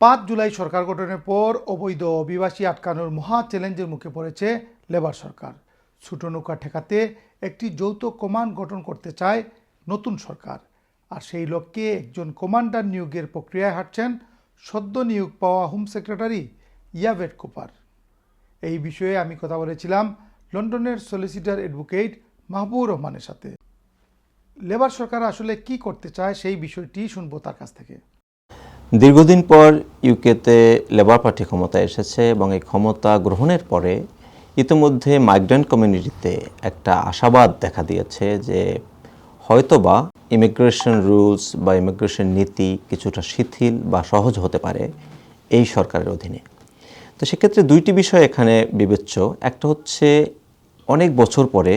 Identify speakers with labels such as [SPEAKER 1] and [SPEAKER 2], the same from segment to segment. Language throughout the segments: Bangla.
[SPEAKER 1] পাঁচ জুলাই সরকার গঠনের পর অবৈধ অভিবাসী আটকানোর মহা চ্যালেঞ্জের মুখে পড়েছে লেবার সরকার। ছোট নৌকা ঠেকাতে একটি যৌথ কমান্ড গঠন করতে চায় নতুন সরকার। আর সেই লক্ষ্যে একজন কমান্ডার নিয়োগের প্রক্রিয়ায় হাঁটছেন সদ্য নিয়োগ পাওয়া হোম সেক্রেটারি ইয়াভেট কুপার। এই বিষয়ে আমি কথা বলেছিলাম লন্ডনের সলিসিটার অ্যাডভোকেট মাহবুবুর রহমানের সাথে। লেবার সরকার আসলে কি করতে চায় সেই বিষয়টি শুনব তার কাছ থেকে।
[SPEAKER 2] দীর্ঘদিন পর ইউকেতে লেবার পার্টি ক্ষমতায় এসেছে এবং এই ক্ষমতা গ্রহণের পরে ইতিমধ্যে মাইগ্রেন্ট কমিউনিটিতে একটা আশাবাদ দেখা দিয়েছে যে হয়তোবা ইমিগ্রেশন রুলস বা ইমিগ্রেশন নীতি কিছুটা শিথিল বা সহজ হতে পারে এই সরকারের অধীনে। তো সেক্ষেত্রে দুইটি বিষয় এখানে বিবেচ্য। একটা হচ্ছে অনেক বছর পরে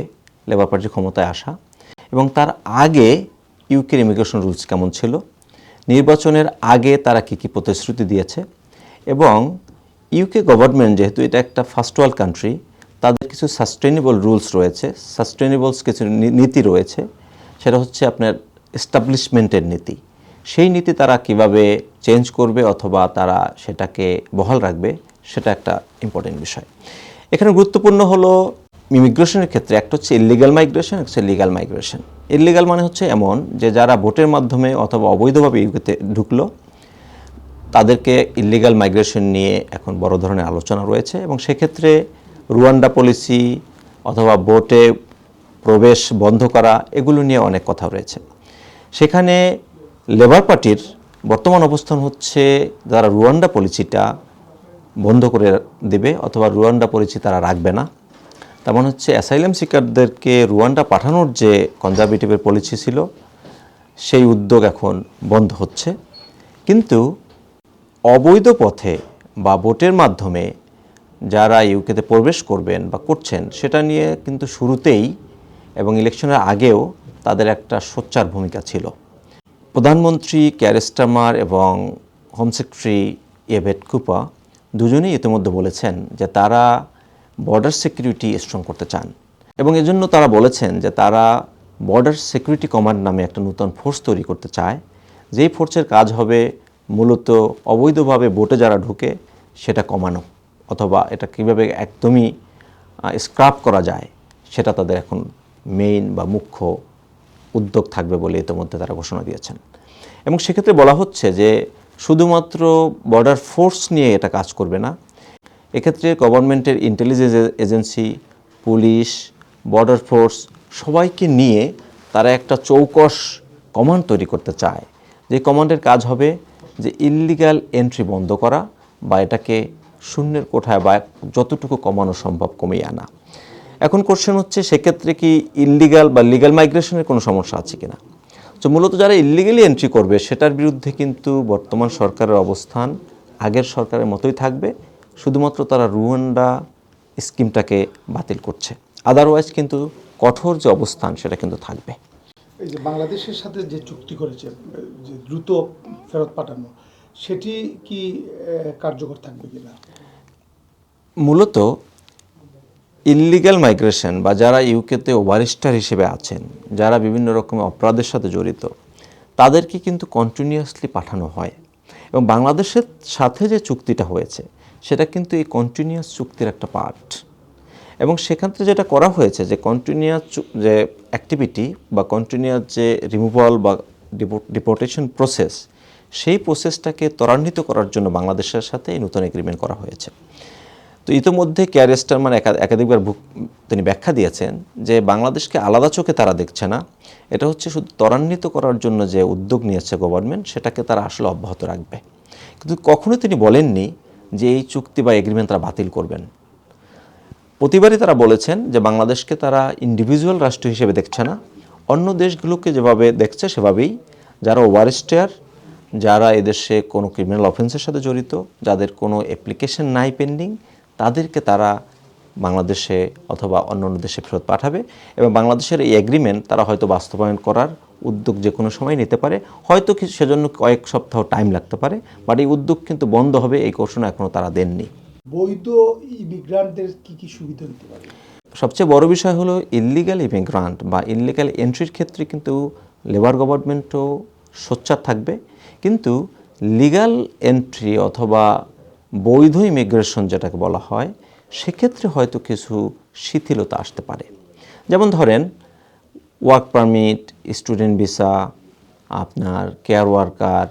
[SPEAKER 2] লেবার পার্টির ক্ষমতায় আসা এবং তার আগে ইউকের ইমিগ্রেশন রুলস কেমন ছিল? নির্বাচনের আগে তারা কী কী প্রতিশ্রুতি দিয়েছে? এবং ইউকে গভর্নমেন্ট যেহেতু এটা একটা ফার্স্ট ওয়ার্ল্ড কান্ট্রি তাদের কিছু সাস্টেনেবল রুলস রয়েছে। সাস্টেনেবলস কিছু নীতি রয়েছে। সেটা হচ্ছে আপনার এস্টাবলিশমেন্টের নীতি। সেই নীতি তারা কীভাবে চেঞ্জ করবে অথবা তারা সেটাকে বহাল রাখবে, সেটা একটা ইম্পর্টেন্ট বিষয়। এখানে গুরুত্বপূর্ণ হলো ইমিগ্রেশনের ক্ষেত্রে একটা হচ্ছে ইলিগাল মাইগ্রেশন একটা হচ্ছে লিগাল মাইগ্রেশন ইলিগাল মানে হচ্ছে এমন যে যারা ভোটের মাধ্যমে অথবা অবৈধভাবে ইউকেতে ঢুকলো, তাদেরকে ইলিগাল মাইগ্রেশন নিয়ে এখন বড় ধরনের আলোচনা রয়েছে এবং সেক্ষেত্রে রুয়ান্ডা পলিসি অথবা বোটে প্রবেশ বন্ধ করা, এগুলো নিয়ে অনেক কথা রয়েছে। সেখানে লেবার পার্টির বর্তমান অবস্থান হচ্ছে যারা রুয়ান্ডা পলিসিটা বন্ধ করে দেবে অথবা রুয়ান্ডা পলিসি তারা রাখবে না। তেমন হচ্ছে অ্যাসাইলাম সিকারদেরকে রুয়ান্ডা পাঠানোর যে কনজারভেটিভের পলিসি ছিল, সেই উদ্যোগ এখন বন্ধ হচ্ছে। কিন্তু অবৈধ পথে বা ভোটের মাধ্যমে যারা ইউকেতে প্রবেশ করবেন বা করছেন, সেটা নিয়ে কিন্তু শুরুতেই এবং ইলেকশনের আগেও তাদের একটা সোচ্চার ভূমিকা ছিল। প্রধানমন্ত্রী ক্যারেস্টামার এবং হোম সেক্রেটারি এভেট কুপা দুজনেই ইতিমধ্যে বলেছেন যে তারা বর্ডার সিকিউরিটি স্ট্রং করতে চান। এবং এজন্য তারা বলেছেন যে তারা বর্ডার সিকিউরিটি কমান্ড নামে একটা নতুন ফোর্স তৈরি করতে চায়। যেই ফোর্সের কাজ হবে মূলত অবৈধভাবে বোটে যারা ঢুকে সেটা কমানো অথবা এটা কীভাবে একদমই স্ক্রাপ করা যায় সেটা তাদের এখন মেইন বা মুখ্য উদ্যোগ থাকবে বলে ইতিমধ্যে তারা ঘোষণা দিয়েছেন। এবং সেক্ষেত্রে বলা হচ্ছে যে শুধুমাত্র বর্ডার ফোর্স নিয়ে এটা কাজ করবে না এক্ষেত্রে গভর্নমেন্টের intelligence agency police border force সবাইকে নিয়ে তারা একটা চৌকস কমান্ড তৈরি করতে চায়। যে কমান্ডের কাজ হবে যে ইল্লিগাল এন্ট্রি বন্ধ করা বা এটাকে শূন্যের কোঠায় বা যতটুকু কমানো সম্ভব কমিয়ে আনা। এখন কোশ্চেন হচ্ছে সেক্ষেত্রে কি ইল্লিগাল বা লিগাল মাইগ্রেশনের কোনো সমস্যা আছে কিনা? তো মূলত যারা ইল্লিগালি এন্ট্রি করবে, সেটার বিরুদ্ধে কিন্তু বর্তমান সরকারের অবস্থান আগের সরকারের মতোই থাকবে। শুধুমাত্র তারা রুয়ান্ডা স্কিমটাকে বাতিল করছে। আদারওয়াইজ কিন্তু কঠোর যে অবস্থান সেটা কিন্তু থাকবে।
[SPEAKER 1] এই যে বাংলাদেশের সাথে যে চুক্তি করেছে যে দ্রুত ফেরত পাঠানো সেটি কি কার্যকর থাকবে কিনা?
[SPEAKER 2] মূলত ইল্লিগাল মাইগ্রেশন বা যারা ইউকেতে ওভারিস্টার হিসেবে আছেন যারা বিভিন্ন রকমের অপরাধের সাথে জড়িত তাদেরকে কিন্তু কন্টিনিউয়াসলি পাঠানো হয়। এবং বাংলাদেশের সাথে যে চুক্তিটা হয়েছে সেটা কিন্তু এই কন্টিনিউয়াস চুক্তির একটা পার্ট এবং সেখান থেকে যেটা করা হয়েছে যে কন্টিনিউয়াস যে অ্যাক্টিভিটি বা কন্টিনিউয়াস যে রিমুভাল বা ডিপোর্টেশন প্রসেস সেই প্রসেসটাকে ত্বরান্বিত করার জন্য বাংলাদেশের সাথে এই নতুন এগ্রিমেন্ট করা হয়েছে। তো ইতিমধ্যে কেয়ার স্টারমান একা- একাধিকবার তিনি ব্যাখ্যা দিয়েছেন যে বাংলাদেশকে আলাদা চোখে তারা দেখছে না। এটা হচ্ছে শুধু ত্বরান্বিত করার জন্য যে উদ্যোগ নিয়েছে গভর্নমেন্ট সেটাকে তারা আসলে অব্যাহত রাখবে। কিন্তু কখনো তিনি বলেননি যে এই চুক্তি বা এগ্রিমেন্ট তারা বাতিল করবেন। প্রতিবারই তারা বলেছেন যে বাংলাদেশকে তারা ইন্ডিভিজুয়াল রাষ্ট্র হিসেবে দেখছে না, অন্য দেশগুলোকে যেভাবে দেখছে সেভাবেই যারা ওয়ারেস্টার যারা এদেশে কোনো ক্রিমিনাল অফেন্সের সাথে জড়িত, যাদের কোনো অ্যাপ্লিকেশন নাই পেন্ডিং তাদেরকে তারা বাংলাদেশে অথবা অন্য অন্য দেশে ফেরত পাঠাবে এবং বাংলাদেশের এই এগ্রিমেন্ট তারা হয়তো বাস্তবায়ন করার উদ্যোগ যে কোনো সময় নিতে পারে। হয়তো কিছু সেজন্য কয়েক সপ্তাহ টাইম লাগতে পারে বাট এই উদ্যোগ কিন্তু বন্ধ হবে এই ঘোষণা এখনও তারা দেননি।
[SPEAKER 1] বৈধ ইমিগ্রান্টদের কি কি সুবিধা দিতে পারে?
[SPEAKER 2] সবচেয়ে বড় বিষয় হলো ইল্লিগাল ইমিগ্রান্ট বা ইল্লিগাল এন্ট্রির ক্ষেত্রে কিন্তু লেবার গভর্নমেন্টও সোচ্চার থাকবে। কিন্তু লিগ্যাল এন্ট্রি অথবা বৈধ ইমিগ্রেশন যেটাকে বলা হয় সেক্ষেত্রে হয়তো কিছু শিথিলতা আসতে পারে। যেমন ধরেন ওয়ার্ক পারমিট স্টুডেন্ট ভিসা আপনার কেয়ার ওয়ার্কার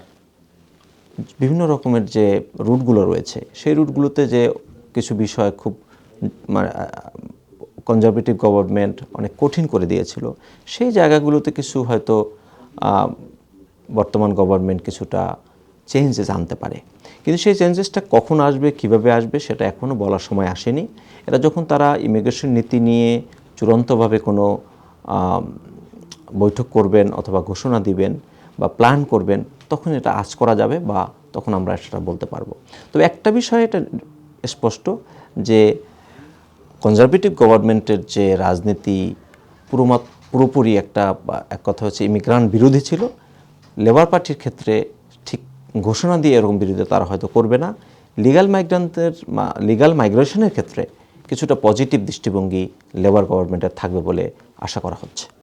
[SPEAKER 2] বিভিন্ন রকমের যে রুটগুলো রয়েছে, সেই রুটগুলোতে যে কিছু বিষয় খুব মানে কনজারভেটিভ গভর্নমেন্ট অনেক কঠিন করে দিয়েছিল, সেই জায়গাগুলোতে কিছু হয়তো বর্তমান গভর্নমেন্ট কিছুটা চেঞ্জেস আনতে পারে। কিন্তু সেই চেঞ্জেসটা কখন আসবে, কীভাবে আসবে, সেটা এখনও বলার সময় আসেনি। এটা যখন তারা ইমিগ্রেশন নীতি নিয়ে চূড়ান্তভাবে কোনো বৈঠক করবেন অথবা ঘোষণা দিবেন বা প্ল্যান করবেন, তখন এটা আজ করা যাবে বা তখন আমরা সেটা বলতে পারব। তবে একটা বিষয় এটা স্পষ্ট যে কনজারভেটিভ গভর্নমেন্টের যে রাজনীতি পুরোমাত পুরোপুরি একটা, এক কথা হচ্ছে ইমিগ্রান্ট বিরোধী ছিল লেবার পার্টির ক্ষেত্রে ঠিক ঘোষণা দিয়ে এরকম বিরোধিতা তারা হয়তো করবে না। লিগাল মাইগ্রান্টের লিগাল মাইগ্রেশনের ক্ষেত্রে কিছুটা পজিটিভ দৃষ্টিভঙ্গি লেবার গভর্নমেন্টের থাকবে বলে আশা করা হচ্ছে।